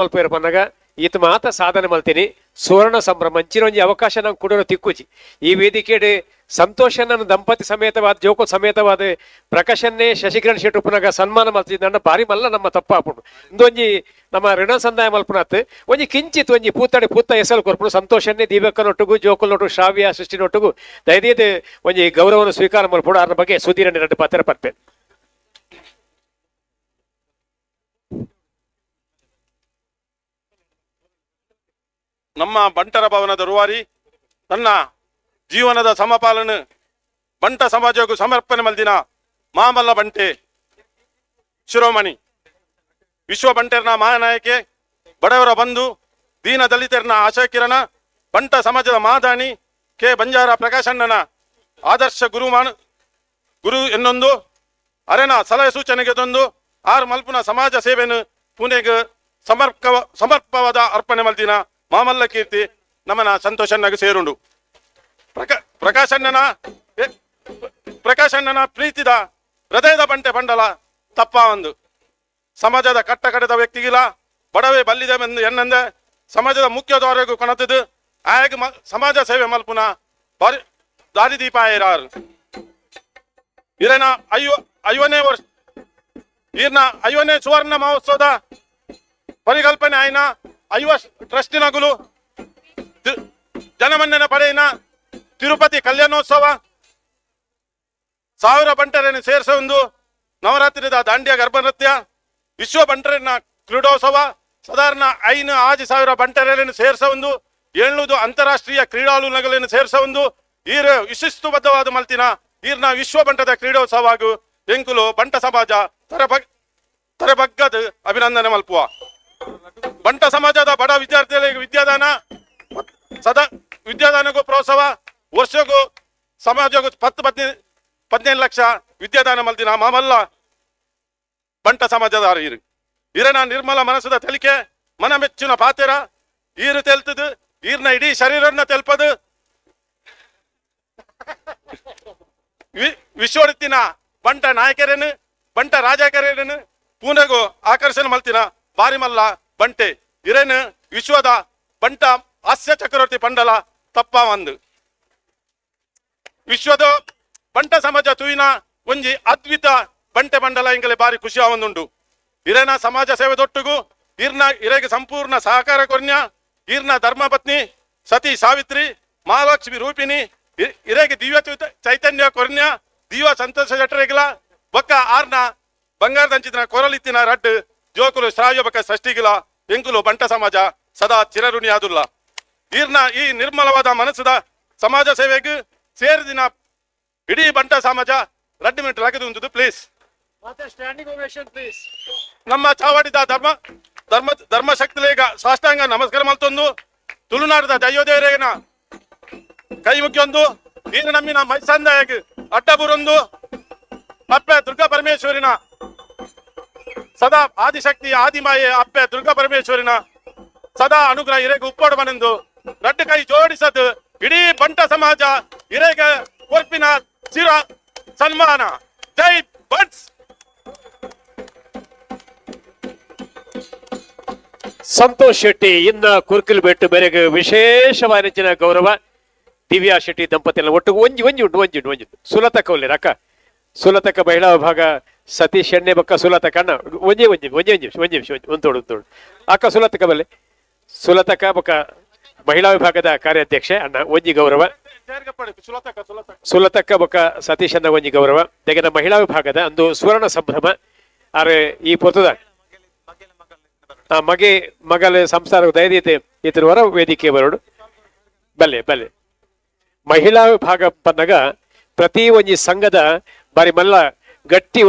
ಮಲ್ಪೇರು ಬಂದಾಗ, ಈತ ಮಾತ ಸಾಧನೆ ಮಲ್ತೀನಿ ಸುವರ್ಣ ಸಂಭ್ರಮ ಮಂಚಿನ ಒಂದು ಅವಕಾಶ ನಂಗೆ ಕೊಡೋರು ತಿಕ್ಕುಜಿ. ಈ ವೇದಿಕೆಡೆ ಸಂತೋಷ ನನ್ನ ದಂಪತಿ ಸಮೇತವಾದ ಜೋಕೋ ಸಮೇತವಾದ ಪ್ರಕಾಶನ್ನೇ ಶಶಿಕಿರಣ್ ಶೆಟ್ಟಿ ಉಪನಾಗ ಸನ್ಮಾನ ಮಲ್ತಿದ್ದ ನನ್ನ ಬಾರಿ ಮಲ್ಲ ನಮ್ಮ ತಪ್ಪಾಪುಂಡು ಇಂದೊಂಜಿ ನಮ್ಮ ಋಣ ಸಂದಾಯ ಮಲ್ಪನಾತ್, ಒಂಜಿ ಕಿಂಚಿತ್ ಒಂಜಿ ಪೂತಡೆ ಪೂತ ಹೆಸರು ಕೊರ್ಪುಡು ಸಂತೋಷನ್ನೇ ದೀಪಕ್ಕನೊಟ್ಟಿಗೂ, ಜೋಕಲ್ನೊಟ್ಟಿಗೂ, ಶ್ರಾವ್ಯ ಸೃಷ್ಟಿನೊಟ್ಟಿಗೂ ದಯದೀದ ಒಂಜಿ ಗೌರವನ ಸ್ವೀಕಾರ ಮಲ್ಪುಡು. ಅದ್ರ ಬಗ್ಗೆ ಸುಧೀರಣ್ಣ ಪಾತ್ರ ಪರ್ಪೇನೆ ನಮ್ಮ ಬಂಟರ ಭವನದ ರೂವಾರಿ ತನ್ನ ಜೀವನದ ಸಮಪಾಲನೆ, ಬಂಟ ಸಮಾಜಕ್ಕೂ ಸಮರ್ಪಣೆ ಮಲ್ದಿನ ಮಾಮಲ್ಲ ಬಂಟೆ, ಶಿರೋಮಣಿ. ವಿಶ್ವ ಬಂಟೆರ್ನ ಮಹಾನಾಯಕೆ, ಬಡವರ ಬಂಧು, ದೀನ ದಲಿತರನ ಆಶಾಕಿರಣ ಬಂಟ ಸಮಾಜದ ಮಾದಾನಿ ಕೆ. ಬಂಜಾರ ಪ್ರಕಾಶಣ್ಣನ ಆದರ್ಶ ಗುರುಮಾನ ಗುರು ಎನ್ನೊಂದು ಅರೆನ ಸಲಹೆ ಸೂಚನೆಗೆ ತಂದು, ಆರ್ ಮಲ್ಪುನ ಸಮಾಜ ಸೇವೆನು ಪುಣೆಗೆ ಸಮರ್ಪ ಸಮರ್ಪವಾದ ಅರ್ಪಣೆ ಮಲ್ದಿನ ಮಾಮಲ್ಲ ಕೀರ್ತಿ ನಮ್ಮನ ಸಂತೋಷ ಸೇರುಂಡು. ಪ್ರಕ ಪ್ರಕಾಶಣ್ಣನ ಪ್ರಕಾಶ್ ಅಣ್ಣನ ಪ್ರೀತಿದ ಹೃದಯದ ಬಂಟೆ ಬಂಡಲ ತಪ್ಪ ಒಂದು. ಸಮಾಜದ ಕಟ್ಟ ಕಡೆದ ವ್ಯಕ್ತಿಗಿಲ್ಲ, ಬಡವೆ ಬಲ್ಲಿದೆ ಎಂದು ಎನ್ನಂದೆ ಸಮಾಜದ ಮುಖ್ಯ ದ್ವಾರಗೂ ಕೊಣತದು ಮ- ಸಮಾಜ ಸೇವೆ ಮಲ್ಪುನ ಬಾರಿ ದಾರಿದೀಪ ಇರಾರು ಇರನ ಐವ, ಐವನೇ ವರ್ಷ, ಈರ್ನ ಐವನೇ ಸುವರ್ಣ ಮಹೋತ್ಸವದ ಪರಿಕಲ್ಪನೆ ಆಯ್ನ ಐವ ಟ್ರಸ್ಟಿನಗುಲು ಗುಲು ಜನಮನ್ನಣೆ ಪಡೆಯಿನ ತಿರುಪತಿ ಕಲ್ಯಾಣೋತ್ಸವ. ಸಾವಿರ ಬಂಟರನ್ನು ಸೇರಿಸ ಒಂದು ನವರಾತ್ರಿದ ದಾಂಡ್ಯ ಗರ್ಭನೃತ್ಯ, ವಿಶ್ವ ಬಂಟರನ್ನ ಕ್ರೀಡೋತ್ಸವ, ಸಾಧಾರಣ ಐನು ಆಜಿ ಸಾವಿರ ಬಂಟರನ್ನು ಸೇರಿಸ ಒಂದು ಏಳ್ನೂದು ಅಂತಾರಾಷ್ಟ್ರೀಯ ಕ್ರೀಡಾಳುಗಳನ್ನು ಸೇರಿಸ ಒಂದು ಈರ ವಿಶಿಷ್ಟಬದ್ಧವಾದ ಮಲ್ತಿನ ಈರ್ನ ವಿಶ್ವ ಬಂಟದ ಕ್ರೀಡೋತ್ಸವ ಹಾಗೂ ಎಂಕುಲು ಬಂಟ ಸಮಾಜ ತರಬಗ್ ತರಬಗ್ಗದ ಅಭಿನಂದನೆ ಮಲ್ಪುವ. ಬಂಟ ಸಮಾಜದ ಬಡ ವಿದ್ಯಾರ್ಥಿಗಳಿಗೆ ವಿದ್ಯಾದಾನ, ಸದಾ ವಿದ್ಯಾದಾನಕ್ಕೂ ಪ್ರೋತ್ಸಾಹ, ವರ್ಷಕ್ಕೂ ಸಮಾಜಕ್ಕೂ ಹತ್ತು ಪತ್ನಿ ಪದಿನೈದು ಲಕ್ಷ ವಿದ್ಯಾದಾನ ಮಲ್ದಿನ ಮಾಮಲ್ಲ ಬಂಟ ಸಮಾಜದ ಇರು. ನಾನು ನಿರ್ಮಲ ಮನಸ್ಸದ ತೆಲಿಕೆ, ಮನ ಮೆಚ್ಚಿನ ಪಾತ್ರ, ಈರು ತೆಲ್ತದು, ಈರ್ನ ಇಡೀ ಶರೀರನ್ನ ತೆಲ್ಪದು. ವಿ- ವಿಶ್ವಡಿತ್ತಿನ ಬಂಟ ನಾಯಕರೇನು, ಬಂಟ ರಾಜಕರೇನು ಪೂನೆಗೂ ಆಕರ್ಷಣೆ ಮಲ್ತಿನ ಬಾರಿ ಮಲ್ಲ ಬಂಟೆ, ಇರೇನು, ವಿಶ್ವದ ಬಂಟ, ಹಾಸ್ಯ ಚಕ್ರವರ್ತಿ ಪಂಡಲ, ತಪ್ಪ ಒಂದು. ವಿಶ್ವದ ಬಂಟ ಸಮಾಜ ತುಯಿನ ಒಂಜಿ ಅದ್ವಿತ ಬಂಟೆ ಮಂಡಲ ಇಂಗಲೆ ಬಾರಿ ಖುಷಿ ಆವೊಂದುಂಡು ಇರೇನ ಸಮಾಜ ಸೇವೆ ದೊಟ್ಟುಗು, ಇರ್ನ ಇರೆಗೆ ಸಂಪೂರ್ಣ ಸಹಕಾರ ಕೊರ್ನ್ಯ, ಇರ್ನ ಧರ್ಮಪತ್ನಿ ಸತಿ ಸಾವಿತ್ರಿ, ಮಹಾಲಕ್ಷ್ಮಿ ರೂಪಿಣಿ ಇರೇಗೆ ದಿವ್ಯ ಚೈತ- ಚೈತನ್ಯ ಕೊರ್ನ್ಯ ದಿವ ಸಂತೋಷ ಜಟ್ರೆಗಿಲ ಬೊಕ್ಕ ಆರ್ನ ಬಂಗಾರದಂಚಿನ ಕೊರಲಿತ್ತಿನ ರಡ್ ಜೋಕುಲು ಬಕ್ಕ ಸೃಷ್ಟಿಗಿಲ ಎಂಕುಲು ಬಂಟ ಸಮಾಜ ಸದಾ ಚಿರಋಣಿಯಾದುಲ್ಲ. ಈರ್ನ ಈ ನಿರ್ಮಲವಾದ ಮನಸ್ಸದ ಸಮಾಜ ಸೇವೆಗೆ ಸೇರಿದಿನ ಇಡೀ ಬಂಟ ಸಮಾಜ ರಡ್ಡಿ ಮಿನಿಟ್ ಲಗದು ಪ್ಲೀಸ್ ನಮ್ಮ ಚಾವಡಿದ ಧರ್ಮ ಧರ್ಮ ಧರ್ಮಶಕ್ತಿಲೇಗ ಸಾಷ್ಟಾಂಗ ನಮಸ್ಕಾರ ಮಲ್ತೊಂದು ತುಳುನಾಡದ ದೈವದೇವರೇನ ಕೈ ಮುಖ್ಯೊಂದು ಈನ ನಮ್ಮಿನ ಮೈಸಂದಾಯಗ ಅಡ್ಡಬುರೊಂದು ಅಪ್ಪೆ ದುರ್ಗಾ ಪರಮೇಶ್ವರಿನ ಸದಾ ಆದಿಶಕ್ತಿ ಆದಿಮಾಯೆ ಅಪ್ಪೆ ದುರ್ಗಾ ಪರಮೇಶ್ವರಿನ ಸದಾ ಅನುಗ್ರಹ ಇರೆಗೆ ಉಪ್ಪೋಡು ಮನೆಂದು ರಡ್ಡು ಕೈ ಜೋಡಿಸದು ಇಡೀ ಬಂಟ ಸಮಾಜ ಇರೆಗೆ ಕೊರ್ಪಿನ ಚಿರ ಸನ್ಮಾನ. ಜೈ ಬಟ್ ಸಂತೋಷ್ ಶೆಟ್ಟಿ ಇಂದ ಕುರ್ಕಿಲ್ ಬೆಟ್ಟು ಬೆರೆಗೆ ವಿಶೇಷವಾದ ಗೌರವ. ದಿವ್ಯಾ ಶೆಟ್ಟಿ ದಂಪತಿಗಳ ಒಟ್ಟು ಒಂಜಿ ಒಂಜಿ ಉಂಟು ಒಂಜಿ ಉಂಟು, ಒಂಜಿ. ಸುಲತಕ ಒಳ್ಳೆ ಅಕ್ಕ ಸುಲತಕ ಮಹಿಳಾ ವಿಭಾಗ ಸತೀಶ್ ಎಣ್ಣೆ ಬಕ್ಕ ಸುಲತಕ ಅಣ್ಣ ಒಂಜೆ, ಒಂಜಿ ಒಂಜೆ ಒಂಜಿ ಒಂಜೆ ನಿಮಿಷ ಒಂದು ತೋಡು ತೋಡು. ಅಕ್ಕ ಸುಲತಕ ಬಲ್ಲೆ. ಸುಲತಕ ಬಕ್ಕ ಮಹಿಳಾ ವಿಭಾಗದ ಕಾರ್ಯಾಧ್ಯಕ್ಷೆ ಅಣ್ಣ ಒಂಜಿ ಗೌರವ. ಸುಲತಕ್ಕ ಬೊಕ್ಕ ಸತೀಶ್ ಅನ್ನ ಒಂಜಿ ಗೌರವ. ತೆಗೆದ ಮಹಿಳಾ ವಿಭಾಗದ ಅಂದು ಸುವರ್ಣ ಸಂಭ್ರಮ. ಅರೆ ಈ ಪೊತ್ತದ ಆ ಮಗೆ ಮಗಲ ಸಂಸಾರ ದಯದೀತೆ ಇತರ ಹೊರ ವೇದಿಕೆ ಬರೋಡು. ಬಲ್ಲೆ ಬಲ್ಲೆ. ಮಹಿಳಾ ವಿಭಾಗ ಪನ್ನಗ ಪ್ರತಿ ಒಂಜಿ ಸಂಘದ ಬಾರಿ ಮಲ್ಲ ಗಟ್ಟಿ ಒಂಜಿ